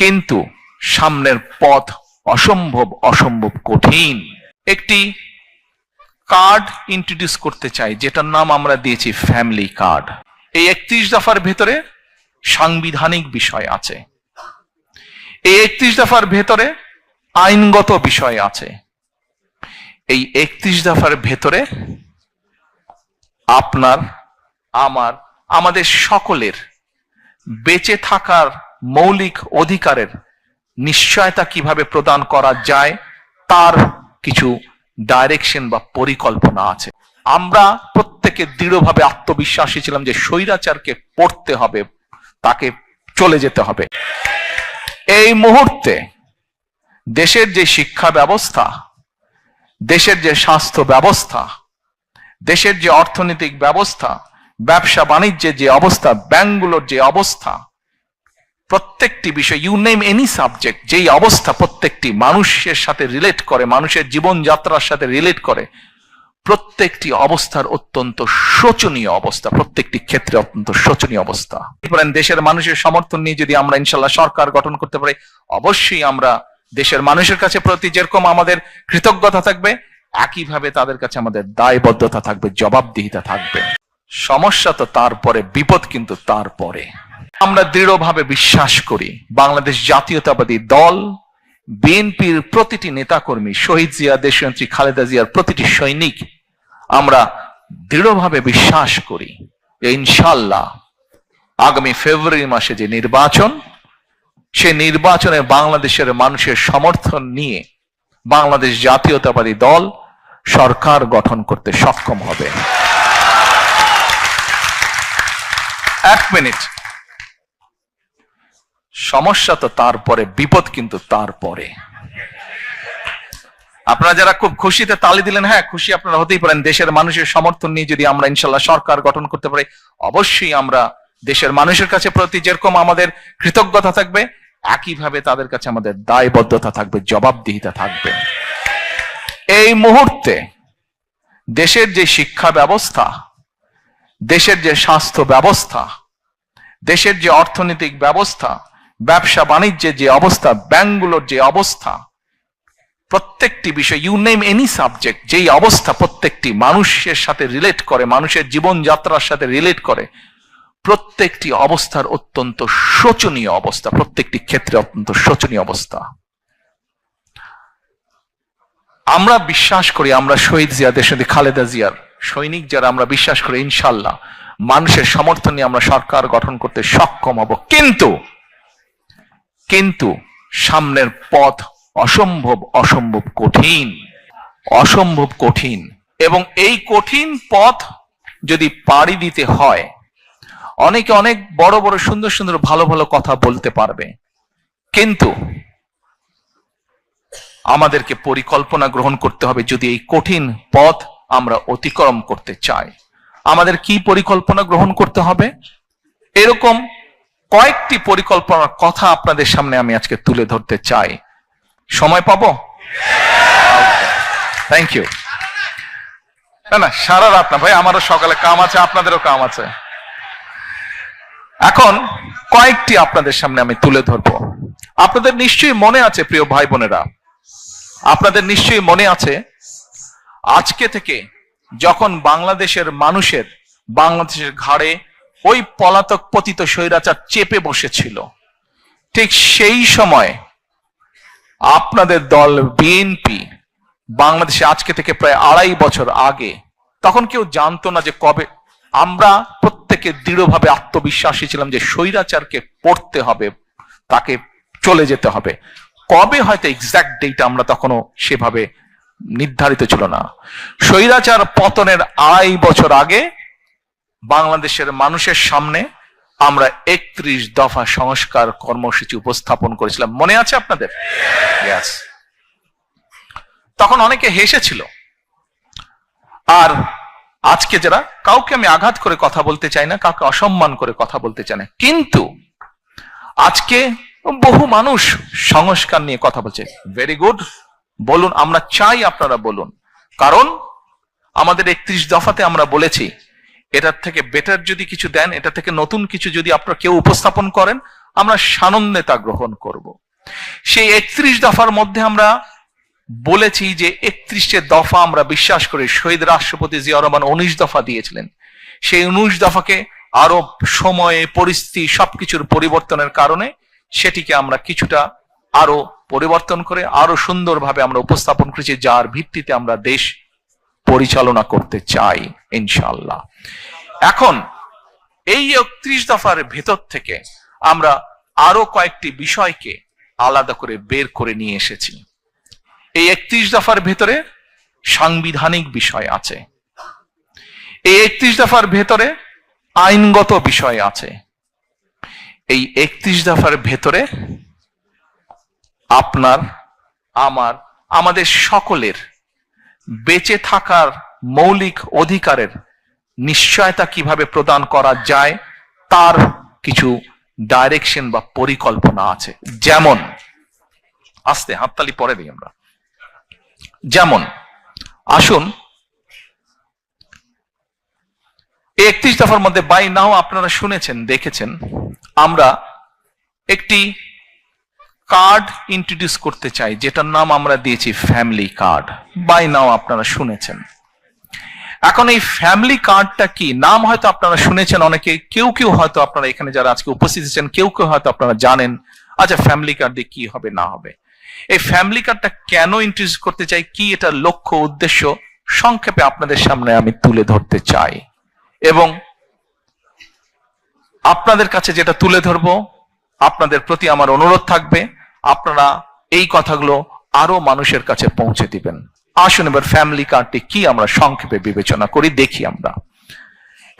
কিন্তু সামনের পথ অসম্ভব অসম্ভব কঠিন। একটি কার্ড ইন্ট্রোডিউস করতে চাই, যেটার নাম আমরা দিয়েছি ফ্যামিলি কার্ড এই একত্রিশ দফার ভেতরে সাংবিধানিক বিষয় আছে। এই একত্রিশ দফার ভেতরে আইনগত বিষয় আছে। এই একত্রিশ দফার ভেতরে আপনার, আমার, আমাদের সকলের বেঁচে থাকার মৌলিক অধিকারের নিশ্চয়তা কীভাবে প্রদান করা যায়, তার কিছু ডাইরেকশন বা পরিকল্পনা আছে। আমরা প্রত্যেকে দৃঢ়ভাবে আত্মবিশ্বাসী ছিলাম যে স্বৈরাচারকে পড়তে হবে, তাকে চলে যেতে হবে। এই মুহূর্তে দেশের যে শিক্ষা ব্যবস্থা, দেশের যে স্বাস্থ্য ব্যবস্থা, দেশের যে অর্থনৈতিক ব্যবস্থা ব্যবসা বাণিজ্যের যে অবস্থা ব্যাংকগুলোর যে অবস্থা প্রত্যেকটি বিষয় ইউ নেম এনি সাবজেক্ট যেই অবস্থা প্রত্যেকটি মানুষের সাথে রিলেট করে, মানুষের জীবনযাত্রার সাথে রিলেট করে, প্রত্যেকটি অবস্থার অত্যন্ত শোচনীয় অবস্থা, প্রত্যেকটি ক্ষেত্রে অত্যন্ত শোচনীয় অবস্থা। দেশের মানুষের সমর্থন নিয়ে যদি আমরা ইনশাল্লাহ সরকার গঠন করতে পারি, অবশ্যই আমরা দেশের মানুষের কাছে প্রতি যেরকম আমাদের কৃতজ্ঞতা থাকবে, একইভাবে তাদের কাছে আমাদের দায়বদ্ধতা থাকবে, জবাবদিহিতা থাকবে। সমস্যা তো তারপরে, বিপদ কিন্তু তারপরে। আমরা দৃঢ়ভাবে বিশ্বাস করি, বাংলাদেশ জাতীয়তাবাদী দল, বিএনপির প্রতিটি নেতাকর্মী, শহীদ জিয়া, দেশনেত্রী খালেদা জিয়ার প্রতিটি সৈনিক, আমরা দৃঢ়ভাবে বিশ্বাস করি, ইনশাল্লাহ আগামী ফেব্রুয়ারি মাসে যে নির্বাচন সে নির্বাচনে বাংলাদেশের মানুষের সমর্থন নিয়ে বাংলাদেশ জাতীয়তাবাদী দল সরকার গঠন করতে সক্ষম হবে। এক মিনিট। সমস্যা তো তারপরে, বিপদ কিন্তু তারপরে। আপনারা যারা খুব খুশিতে তালি দিলেন হ্যাঁ খুশি আপনারা হতেই পারেন। দেশের মানুষের সমর্থন নিয়ে যদি আমরা ইনশাল্লাহ সরকার গঠন করতে পারি, অবশ্যই আমরা দেশের মানুষের কাছে প্রতি যেরকম আমাদের কৃতজ্ঞতা থাকবে, একইভাবে তাদের কাছে আমাদের দায়বদ্ধতা থাকবে, জবাবদিহিতা থাকবে। এই মুহূর্তে দেশের যে শিক্ষা ব্যবস্থা, দেশের যে স্বাস্থ্য ব্যবস্থা, দেশের যে অর্থনৈতিক ব্যবস্থা ব্যবসা বাণিজ্যের যে অবস্থা ব্যাংকগুলোর যে অবস্থা, প্রত্যেকটি বিষয় ইউ নেম এনি সাবজেক্ট যেই অবস্থা প্রত্যেকটি মানুষের সাথে রিলেট করে, মানুষের জীবনযাত্রার সাথে রিলেট করে, প্রত্যেকটি অবস্থার অত্যন্ত শোচনীয় অবস্থা, প্রত্যেকটি ক্ষেত্রে অত্যন্ত শোচনীয় অবস্থা। আমরা বিশ্বাস করি, আমরা শহীদ জিয়াদের সাথে খালেদা জিয়ার সৈনিক যারা, আমরা বিশ্বাস করি, ইনশাল্লাহ, মানুষের সমর্থন নিয়ে আমরা সরকার গঠন করতে সক্ষম হব। কিন্তু কিন্তু সামনের পথ অসম্ভব অসম্ভব কঠিন অসম্ভব কঠিন। এবং এই কঠিন পথ যদি পাড়ি দিতে হয়, অনেকে অনেক বড় বড়, সুন্দর সুন্দর, ভালো ভালো কথা বলতে পারবে। কিন্তু আমাদেরকে পরিকল্পনা গ্রহণ করতে হবে যদি এই কঠিন পথ আমরা অতিক্রম করতে চাই। আমাদের কি পরিকল্পনা গ্রহণ করতে হবে? এরকম কয়েকটি পরিকল্পনার কথা আপনাদের সামনে আমি আজকে তুলে ধরতে চাই। সময় পাবো? থ্যাংক ইউ না না, সারা রাত না ভাই, আমারও সকালে কাম আছে, আপনাদেরও কাম আছে। এখন কয়েকটি আপনাদের সামনে আমি তুলে ধরবো। আপনাদের নিশ্চয়ই মনে আছে, প্রিয় ভাই বোনেরা, আপনাদের নিশ্চয়ই মনে আছে, আজকে থেকে যখন বাংলাদেশের মানুষের, বাংলাদেশের ঘাড়ে ওই পলাতক পতিত স্বৈরাচার চেপে বসেছিল। ঠিক সেই সময় আপনাদের দল বিএনপি বাংলাদেশে আজকে থেকে প্রায় আড়াই বছর আগে তখন কেউ জানতো না যে কবে আমরা প্রত্যেকে দৃঢ়ভাবে আত্মবিশ্বাসী ছিলাম যে স্বৈরাচারকে পড়তে হবে, তাকে চলে যেতে হবে। কবে হয়তো এক্সাক্ট ডেট আমরা তখনও সেভাবে নির্ধারিত ছিল না। স্বৈরাচার পতনের আড়াই বছর আগে বাংলাদেশের মানুষের সামনে আমরা একত্রিশ দফা সংস্কার কর্মসূচি উপস্থাপন করেছিলাম। মনে আছে আপনাদের? তখন অনেকে হেসেছিল। আর আজকে যারা কাউকে আমি আঘাত করে কথা বলতে চাই না কাউকে অসম্মান করে কথা বলতে চাই না। কিন্তু আজকে বহু মানুষ সংস্কার নিয়ে কথা বলছে। ভেরি গুড বলুন আমরা চাই আপনারা বলুন। কারণ আমাদের একত্রিশ দফাতে আমরা বলেছি এটার থেকে বেটার যদি কিছু দেন, এটা থেকে নতুন কিছু যদি আপনারা কেউ উপস্থাপন করেন, আমরা সানন্দে তা গ্রহণ করব। সেই একত্রিশ দফার মধ্যে আমরা বলেছি যে একত্রিশে দফা আমরা বিশ্বাস করি, শহীদ রাষ্ট্রপতি জিয়া রহমান উনিশ দফা দিয়েছিলেন। সেই উনিশ দফাকে আরও সময়ে, পরিস্থিতি সবকিছুর পরিবর্তনের কারণে সেটিকে আমরা কিছুটা আরও পরিবর্তন করে, আরও সুন্দরভাবে আমরা উপস্থাপন করেছি, যার ভিত্তিতে আমরা দেশ পরিচালনা করতে চাই ইনশাল্লাহ এখন, এই একত্রিশ দফার ভেতর থেকে আমরা আরও কয়েকটি বিষয়কে আলাদা করে বের করে নিয়ে এসেছি। এই একত্রিশ দফার ভেতরে সাংবিধানিক বিষয় আছে। এই একত্রিশ দফার ভেতরে আইনগত বিষয় আছে। এই একত্রিশ দফার ভেতরে আপনার, আমার, আমাদের সকলের বেঁচে থাকার মৌলিক অধিকারের নিশ্চয়তা কীভাবে প্রদান করা যায়, তার কিছু ডাইরেকশন বা পরিকল্পনা আছে। যেমন, আস্তে হাততালি পরে দিই আমরা। যেমন, আসুন একত্রিশ দফার মধ্যে বাই নাও আপনারা শুনেছেন, দেখেছেন, আমরা একটি কার্ড ইন্ট্রোডিউস করতে চাই, যেটার নাম আমরা দিয়েছি ফ্যামিলি কার্ড বাই নাও আপনারা শুনেছেন। এখন এই ফ্যামিলি কার্ডটা কি? নাম হয়তো আপনারা শুনেছেন অনেকে, কেউ কেউ হয়তো আপনারা এখানে যারা আজকে উপস্থিত আছেন, কেউ কেউ হয়তো আপনারা জানেন আচ্ছা ফ্যামিলি কার্ড দিয়ে কি হবে, না হবে। এই ফ্যামিলি কার্ডটা কেন ইন্ট্রোডিউস করতে চাই? কি এটা লক্ষ্য, উদ্দেশ্য? সংক্ষেপে আপনাদের সামনে আমি তুলে ধরতে চাই। এবং আপনাদের কাছে যেটা তুলে ধরবো, আপনাদের প্রতি আমার অনুরোধ থাকবে আপনারা এই কথাগুলো আরও মানুষের কাছে পৌঁছে দিবেন। আসুন এবার ফ্যামিলি কার্ডটি কি আমরা সংক্ষেপে বিবেচনা করি, দেখি আমরা।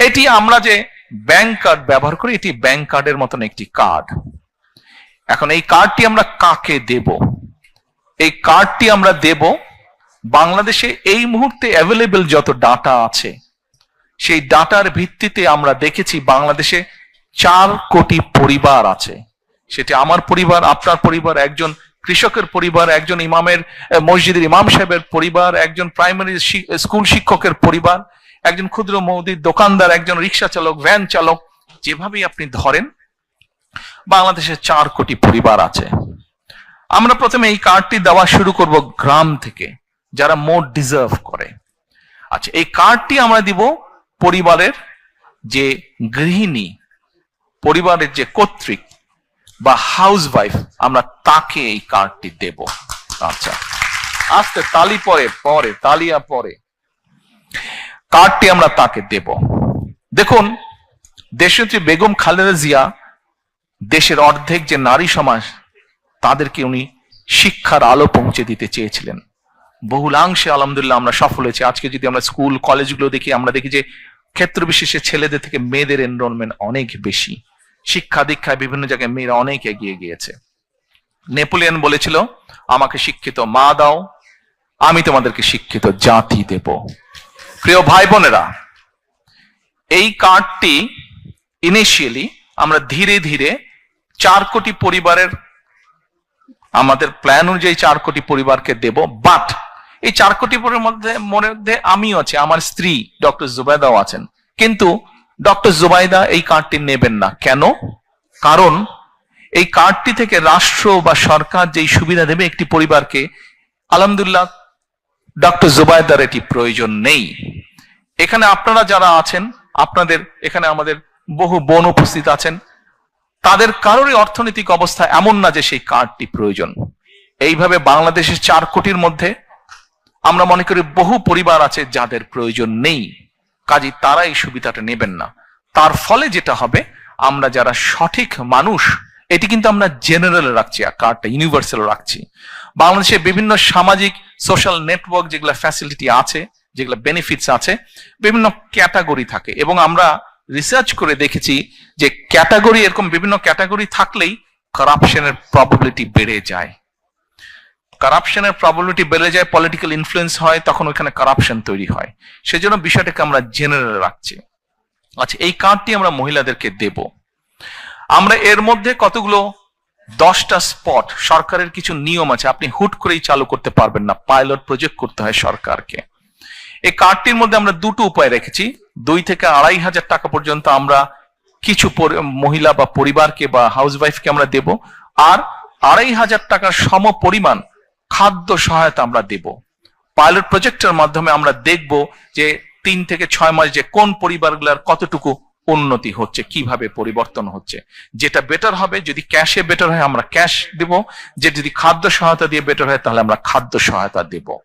এটি আমরা যে ব্যাংক কার্ড ব্যবহার করি, এটি ব্যাংক কার্ডের মতন একটি কার্ড এখন এই কার্ডটি আমরা কাকে দেব? এই কার্ডটি আমরা দেব বাংলাদেশে এই মুহূর্তে অ্যাভেলেবেল যত ডাটা আছে, সেই ডাটার ভিত্তিতে আমরা দেখেছি বাংলাদেশে চার কোটি পরিবার আছে। সেটি আমার পরিবার, আপনার পরিবার, একজন কৃষকের পরিবার, একজন ইমামের মসজিদের ইমাম সাহেবের পরিবার, একজন প্রাইমারি স্কুল শিক্ষকের পরিবার, একজন ক্ষুদ্র মৌদির দোকানদার, একজন রিক্সা চালক, ভ্যান চালক, যেভাবেই আপনি ধরেন বাংলাদেশে চার কোটি পরিবার আছে। আমরা প্রথমে এই কার্ডটি দেওয়া শুরু করব গ্রাম থেকে, যারা মোট ডিজার্ভ করে। আচ্ছা এই কার্ডটি আমরা দিব পরিবারের যে গৃহিণী, পরিবারের যে কর্তৃক বা হাউস ওয়াইফ আমরা তাকে এই কার্ডটি দেব। আচ্ছা। আস্তে তালি পরে পরে, তালিয়া পরে। কার্ডটি আমরা তাকে দেব। দেখুন, দেশনেত্রী বেগম খালেদা জিয়া দেশের অর্ধেক যে নারী সমাজ, তাদেরকে উনি শিক্ষার আলো পৌঁছে দিতে চেয়েছিলেন। বহুলাংশে আলহামদুলিল্লাহ আমরা সফল হয়েছি। আজকে যদি আমরা স্কুল, কলেজগুলো দেখি, আমরা দেখি যে ক্ষেত্র বিশেষে ছেলেদের থেকে মেয়েদের এনরোলমেন্ট অনেক বেশি। শিক্ষা দীক্ষায় বিভিন্ন জায়গায় মেয়েরা অনেক এগিয়ে গিয়েছে। নেপোলিয়ন বলেছিল, আমাকে শিক্ষিত মা দাও, আমি তোমাদেরকে শিক্ষিত জাতি দেব। প্রিয় ভাই বোনেরা এই কার্ডটি ইনিশিয়ালি আমরা ধীরে ধীরে চার কোটি পরিবারের, আমাদের প্ল্যান অনুযায়ী চার কোটি পরিবারকে দেব বাট এই চার কোটি পরিবারের মধ্যে মধ্যে আমিও আছি, আমার স্ত্রী ডক্টর জুবাইদাও আছেন। কিন্তু ডক্টর জুবাইদা এই কার্ডটি নেবেন না। কেন? কারণ এই কার্ডটি থেকে রাষ্ট্র বা সরকার যেই সুবিধা দেবে একটি পরিবারকে, আলহামদুলিল্লাহ ডক্টর জুবাইদার এটি প্রয়োজন নেই। এখানে আপনারা যারা আছেন, আপনাদের এখানে আমাদের বহু বোন উপস্থিত আছেন, তাদের কারোরই অর্থনৈতিক অবস্থা এমন না যে সেই কার্ডটি প্রয়োজন। এইভাবে বাংলাদেশের চার কোটির মধ্যে আমরা মনে করি বহু পরিবার আছে যাদের প্রয়োজন নেই। কাজী তারা এই সুবিধাটা নেবেন না। তার ফলে যেটা হবে, আমরা যারা সঠিক মানুষ, এটি কিন্তু আমরা জেনারেল রাখছি, আর কার্ডটা ইউনিভার্সাল রাখছি। বাংলাদেশে বিভিন্ন সামাজিক সোশ্যাল নেটওয়ার্ক যেগুলো ফ্যাসিলিটি আছে, যেগুলো বেনিফিটস আছে, বিভিন্ন ক্যাটাগরি থাকে। এবং আমরা রিসার্চ করে দেখেছি যে ক্যাটাগরি এরকম বিভিন্ন ক্যাটাগরি থাকলেই কারাপশনের প্রবাবিলিটি বেড়ে যায়। কারাপশনের প্রবাবিলিটি বেড়ে যায় পলিটিক্যাল ইনফ্লুয়েন্স হয়, তখন ওইখানে কারাপশন তৈরি হয়। সেজন্য বিষয়টাকে আমরা জেনারেল রাখছি। আচ্ছা এই কার্ডটি আমরা মহিলাদেরকে দেব। আমরা এর মধ্যে কতগুলো? দশটা স্পট সরকারের কিছু নিয়ম আছে, আপনি হুট করেই চালু করতে পারবেন না পাইলট প্রজেক্ট করতে হয় সরকারকে। এই কার্ডটির মধ্যে আমরা দুটো উপায় রেখেছি। দুই থেকে আড়াই হাজার টাকা পর্যন্ত আমরা কিছু মহিলা বা পরিবারকে বা হাউস ওয়াইফকে আমরা দেব। আর আড়াই হাজার টাকার সম পরিমাণ খাদ্য সহায়তা আমরা দেব। পাইলট প্রজেক্টের মাধ্যমে আমরা দেখব যে তিন থেকে ছয় মাস যে কোন পরিবারগুলোর কতটুকু উন্নতি হচ্ছে, কীভাবে পরিবর্তন হচ্ছে। যেটা বেটার হবে, যদি ক্যাশে বেটার হয়, আমরা ক্যাশ দেব। যে যদি খাদ্য সহায়তা দিয়ে বেটার হয়, তাহলে আমরা খাদ্য সহায়তা দেব।